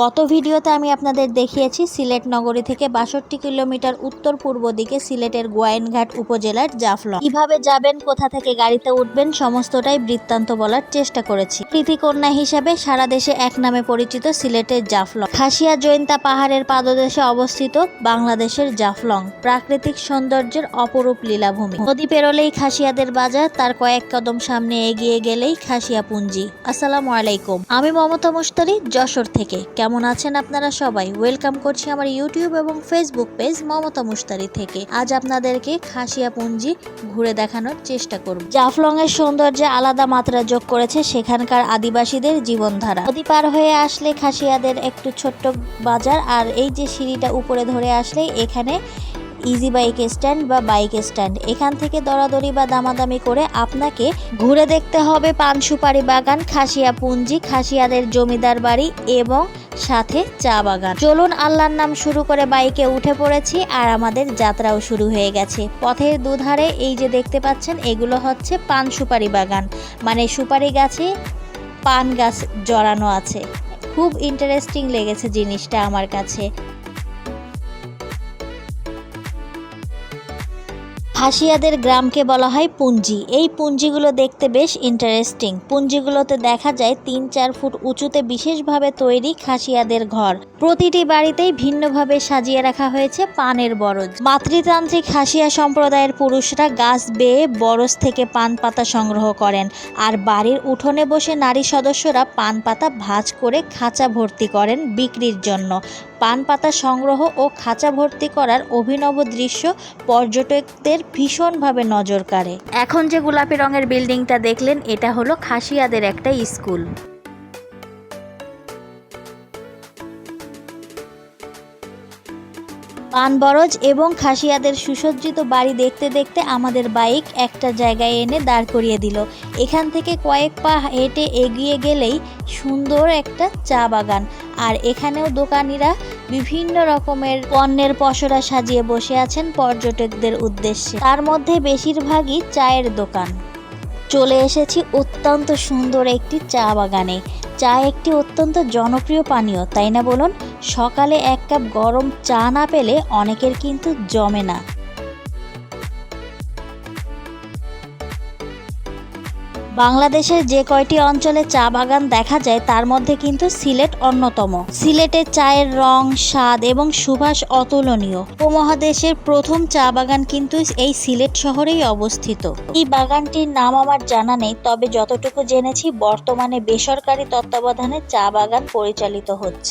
গত ভিডিওতে আমি আপনাদের দেখিয়েছি সিলেট নগরী থেকে বাষট্টি কিলোমিটার উত্তর পূর্ব দিকে সিলেটের গোয়াইনঘাট উপজেলার জাফলং। কীভাবে যাবেন, কোথা থেকে গাড়িতে উঠবেন, সমস্তটাই বৃত্তান্ত বলার চেষ্টা করেছি। কৃতিকন্যা হিসাবে সারা দেশে এক নামে পরিচিত সিলেটের জাফলং। খাসিয়া জৈন্তা পাহাড়ের পাদদেশে অবস্থিত বাংলাদেশের জাফলং। প্রাকৃতিক সৌন্দর্যের অপরূপ লীলাভূমি। নদী পেরোলেই খাসিয়াদের বাজার, তার কয়েক কদম সামনে এগিয়ে গেলেই খাসিয়া পুঞ্জি আসসালামু আলাইকুম। আমি মমতা মুস্তারি যশোর থেকে। কেমন আছেন আপনারা সবাই? ওয়েলকাম করছি আমার ইউটিউব এবং ফেসবুক পেজ মমতা মুস্তারি থেকে। আজ আপনাদেরকে খাসিয়া পুঞ্জি ঘুরে দেখানোর চেষ্টা করব। জাফলং এর সৌন্দর্যে আলাদা মাত্রা যোগ করেছে সেখানকার আদিবাসীদের জীবনধারা। নদী পার হয়ে আসলে খাসিয়াদের একটু ছোট্ট বাজার, আর এই যে সিঁড়িটা উপরে ধরে আসলে এখানে ইজি বাইক স্ট্যান্ড বা বাইক স্ট্যান্ড এখান থেকে দরাদরি বা দামাদামি করে আপনাকে ঘুরে দেখতে হবে পান সুপারি বাগান, খাসিয়া পুঞ্জি, খাসিয়াদের জমিদার বাড়ি এবং সাথে চা বাগান। চলুন আল্লাহর নাম শুরু করে বাইকে উঠে পড়েছি আর আমাদের যাত্রাও শুরু হয়ে গেছে। পথের দুধারে এই যে দেখতে পাচ্ছেন, এগুলো হচ্ছে পান সুপারি বাগান। মানে সুপারি গাছে পান গাছ জড়ানো আছে। খুব ইন্টারেস্টিং লেগেছে জিনিসটা আমার কাছে। হাসিয়াদের গ্রামকে বলা হয় পুঞ্জি। এই পুঞ্জিগুলো দেখতে বেশ ইন্টারেস্টিং পুঞ্জিগুলোতে দেখা যায় তিন চার ফুট উঁচুতে বিশেষভাবে তৈরি খাসিয়াদের ঘর। প্রতিটি বাড়িতেই ভিন্নভাবে সাজিয়ে রাখা হয়েছে পানের বরজ। মাতৃতান্ত্রিক হাসিয়া সম্প্রদায়ের পুরুষরা গাছ বেয়ে বরজ থেকে পান পাতা সংগ্রহ করেন আর বাড়ির উঠোনে বসে নারী সদস্যরা পান পাতা ভাঁজ করে খাঁচা ভর্তি করেন বিক্রির জন্য। পান পাতা সংগ্রহ ও খাঁচা ভর্তি করার অভিনব দৃশ্য পর্যটকদের ভীষণভাবে নজর কাড়ে। এখন যে গোলাপি রঙের বিল্ডিংটা দেখলেন এটা হলো খাসিয়াদের একটা স্কুল। পানবরজ এবং খাসিয়াদের সুসজ্জিত বাড়ি দেখতে দেখতে আমাদের বাইক একটা জায়গায় এনে দাঁড় করিয়ে দিল। এখান থেকে কয়েক পা হেঁটে এগিয়ে গেলেই সুন্দর একটা চা বাগান। আর এখানেও দোকানিরা বিভিন্ন রকমের পণ্যের পসরা সাজিয়ে বসে আছেন পর্যটকদের উদ্দেশ্যে। তার মধ্যে বেশিরভাগই চায়ের দোকান। চলে এসেছি অত্যন্ত সুন্দর একটি চা বাগানে। চা একটি অত্যন্ত জনপ্রিয় পানীয়, তাই না বলুন? সকালে এক কাপ গরম চা না পেলে অনেকের কিন্তু জমে না। বাংলাদেশের যে কয়টি অঞ্চলে চা বাগান দেখা যায়, তার মধ্যে কিন্তু সিলেট অন্যতম। সিলেটের চায়ের রং, স্বাদ এবং সুবাস অতুলনীয়। উপমহাদেশের প্রথম চা বাগান কিন্তু এই সিলেট শহরেই অবস্থিত। এই বাগানটির নাম আমার জানা নেই, তবে যতটুকু জেনেছি, বর্তমানে বেসরকারি তত্ত্বাবধানে চা বাগান পরিচালিত হচ্ছে।